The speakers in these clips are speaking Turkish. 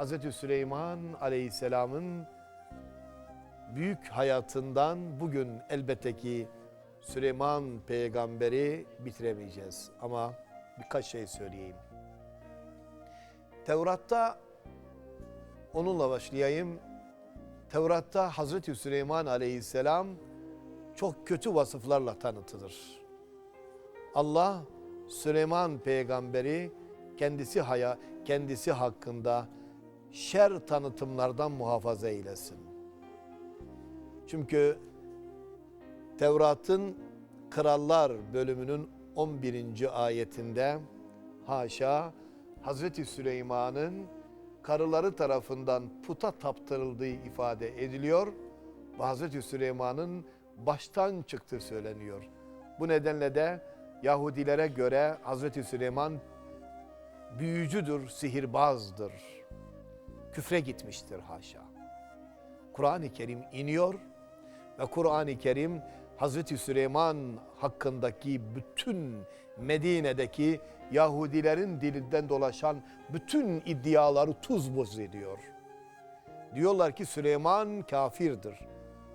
Hazreti Süleyman Aleyhisselam'ın büyük hayatından bugün elbette ki Süleyman peygamberi bitiremeyeceğiz. Ama birkaç şey söyleyeyim. Tevrat'ta onunla başlayayım. Tevrat'ta Hazreti Süleyman Aleyhisselam çok kötü vasıflarla tanıtılır. Allah Süleyman peygamberi kendisi haya kendisi hakkında şer tanıtımlardan muhafaza eylesin. Çünkü Tevrat'ın Krallar bölümünün 11. ayetinde haşa Hazreti Süleyman'ın karıları tarafından puta taptırıldığı ifade ediliyor ve Hazreti Süleyman'ın baştan çıktığı söyleniyor. Bu nedenle de Yahudilere göre Hazreti Süleyman büyücüdür, sihirbazdır. Küfre gitmiştir haşa. Kur'an-ı Kerim iniyor ve Kur'an-ı Kerim Hazreti Süleyman hakkındaki bütün Medine'deki Yahudilerin dilinden dolaşan bütün iddiaları tuz buz ediyor. Diyorlar ki Süleyman kafirdir.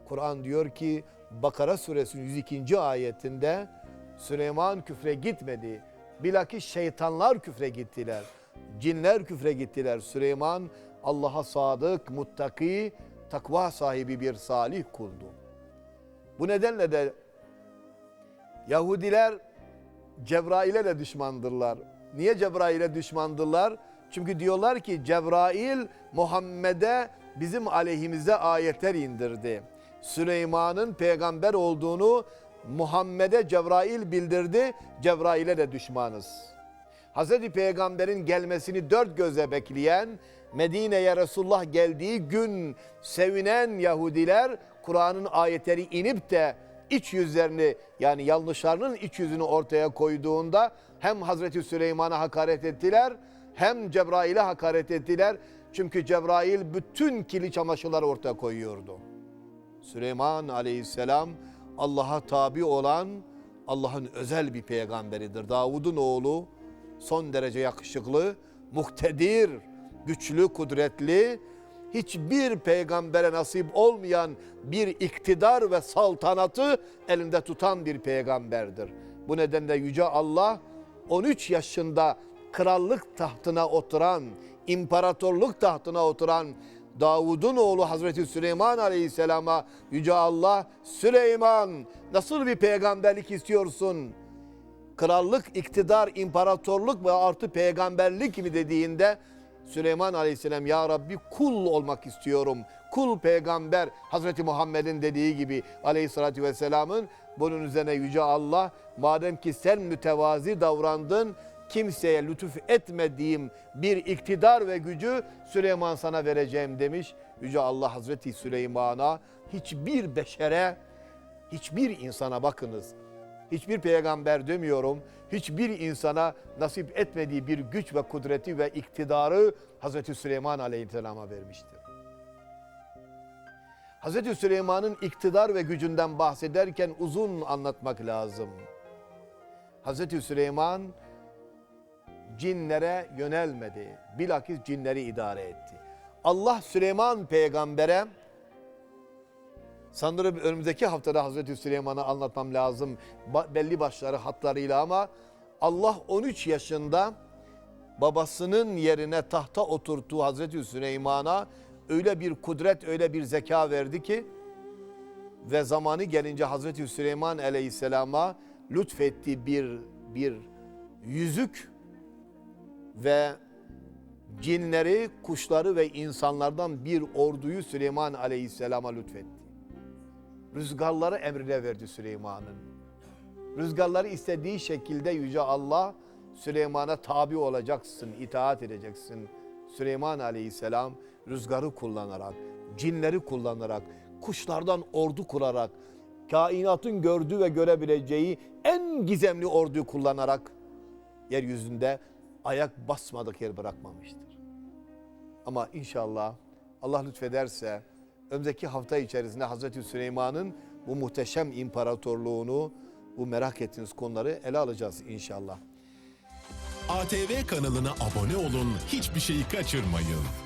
Kur'an diyor ki Bakara suresinin 102. ayetinde Süleyman küfre gitmedi. Bilakis şeytanlar küfre gittiler. Cinler küfre gittiler. Süleyman Allah'a sadık, muttaki, takva sahibi bir salih kuldu. Bu nedenle de Yahudiler Cebrail'e de düşmandırlar. Niye Cebrail'e düşmandırlar? Çünkü diyorlar ki Cebrail Muhammed'e bizim aleyhimize ayetler indirdi. Süleyman'ın peygamber olduğunu Muhammed'e Cebrail bildirdi. Cebrail'e de düşmanız. Hazreti Peygamber'in gelmesini dört göze bekleyen, Medine'ye Resulullah geldiği gün sevinen Yahudiler Kur'an'ın ayetleri inip de iç yüzlerini yani yanlışlarının iç yüzünü ortaya koyduğunda hem Hazreti Süleyman'a hakaret ettiler hem Cebrail'e hakaret ettiler. Çünkü Cebrail bütün kirli çamaşırları ortaya koyuyordu. Süleyman aleyhisselam Allah'a tabi olan Allah'ın özel bir peygamberidir. Davud'un oğlu son derece yakışıklı, muhtedir, güçlü, kudretli, hiçbir peygambere nasip olmayan bir iktidar ve saltanatı elinde tutan bir peygamberdir. Bu nedenle Yüce Allah 13 yaşında krallık tahtına oturan, imparatorluk tahtına oturan Davud'un oğlu Hazreti Süleyman Aleyhisselam'a Yüce Allah Süleyman nasıl bir peygamberlik istiyorsun? Krallık, iktidar, imparatorluk ve artı peygamberlik mi dediğinde Süleyman Aleyhisselam ya Rabbi kul olmak istiyorum. Kul peygamber Hazreti Muhammed'in dediği gibi Aleyhisselatü Vesselam'ın bunun üzerine Yüce Allah madem ki sen mütevazi davrandın kimseye lütuf etmediğim bir iktidar ve gücü Süleyman sana vereceğim demiş. Yüce Allah Hazreti Süleyman'a hiçbir beşere, hiçbir insana bakınız. Hiçbir peygamber demiyorum, hiçbir insana nasip etmediği bir güç ve kudreti ve iktidarı Hazreti Süleyman Aleyhisselam'a vermiştir. Hazreti Süleyman'ın iktidar ve gücünden bahsederken uzun anlatmak lazım. Hazreti Süleyman cinlere yönelmedi. Bilakis cinleri idare etti. Allah Süleyman peygambere sanırım önümüzdeki haftada Hazreti Süleyman'ı anlatmam lazım belli başları hatlarıyla ama Allah 13 yaşında babasının yerine tahta oturttuğu Hazreti Süleyman'a öyle bir kudret, öyle bir zeka verdi ki ve zamanı gelince Hazreti Süleyman Aleyhisselam'a lütfettiği bir bir yüzük ve cinleri, kuşları ve insanlardan bir orduyu Süleyman Aleyhisselam'a lütfetti. Rüzgarları emrine verdi Süleyman'ın. Rüzgarları istediği şekilde Yüce Allah Süleyman'a tabi olacaksın, itaat edeceksin. Süleyman Aleyhisselam rüzgarı kullanarak, cinleri kullanarak, kuşlardan ordu kurarak, kainatın gördüğü ve görebileceği en gizemli orduyu kullanarak yeryüzünde ayak basmadık yer bırakmamıştır. Ama inşallah Allah lütfederse önümüzdeki hafta içerisinde Hazreti Süleyman'ın bu muhteşem imparatorluğunu, bu merak ettiğiniz konuları ele alacağız inşallah. ATV kanalına abone olun, hiçbir şeyi kaçırmayın.